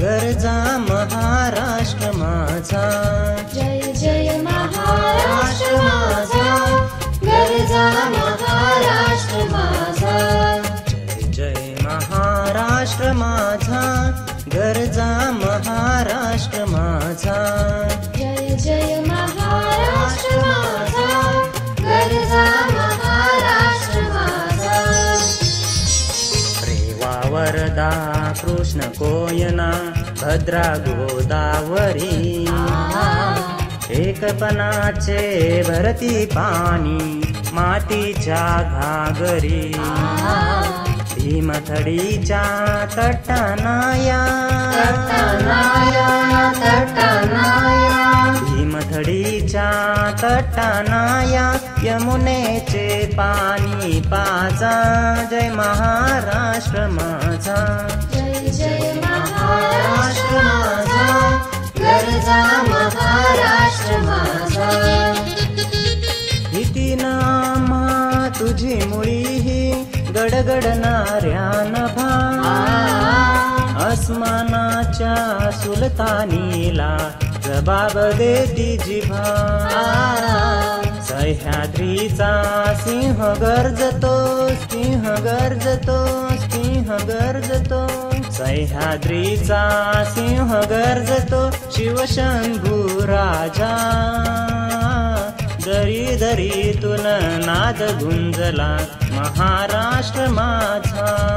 गरजा महाराष्ट्र माझा. जय जय महाराष्ट्र मार्जा महाराष्ट्र मा झा जय जय महाराष्ट्र माझा. गरजा महाराष्ट्र मा कृष्ण कोयना भद्रा गोदावरी. एकपणाचे भरती पाणी मातीच्या घागरी. भीमथडीच्या तटानाया. तटनाया तटनाया. भीमथडीच्या तटानाया यमुनेचे पाणी पाजा. जय महाराष्ट्र माझा जय जय महाराष्ट्र माझा गरजा महाराष्ट्र माझा भीतीना आम्हा तुझी मुळी ही गडगडणाऱ्या नभा. अस्मानाच्या सुलतानीला जबाब देती जिभा. सह्याद्रीचा सिंह गरजतो सिंह गरजतो. सिंह गरजतो. सह्याद्रीचा सिंह गरजतो. शिवशंभू राजा. दरी दरी तुन नाद गुंजला. महाराष्ट्र माझा.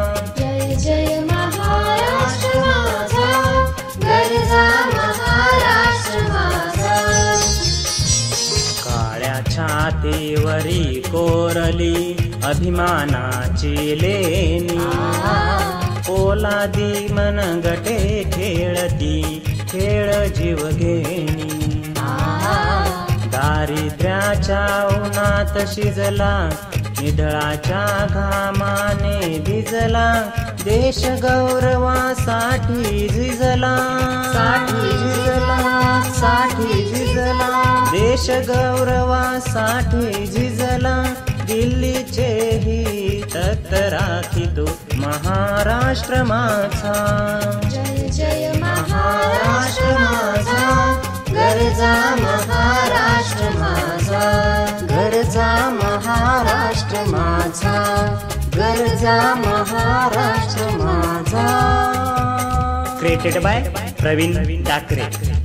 छातीवरी कोरली अभिमानाची लेणी. पोलादी मनगटे खेळती खेळ जीव घेणी. दारिद्र्याच्या उन्हात शिजला निधळाच्या घामाने भिजला देश गौरवासाठी झिजला. साठी साठी झिजला. देश गौरवासाठी झिजला. दिल्लीचे ही तत राखितो महाराष्ट्र माझा. जय जय महाराष्ट्र माझा. गरजा महाराष्ट्र माझा. गरजा महाराष्ट्र माझा. गरजा महाराष्ट्र माझा. Created by Pravin डाकरे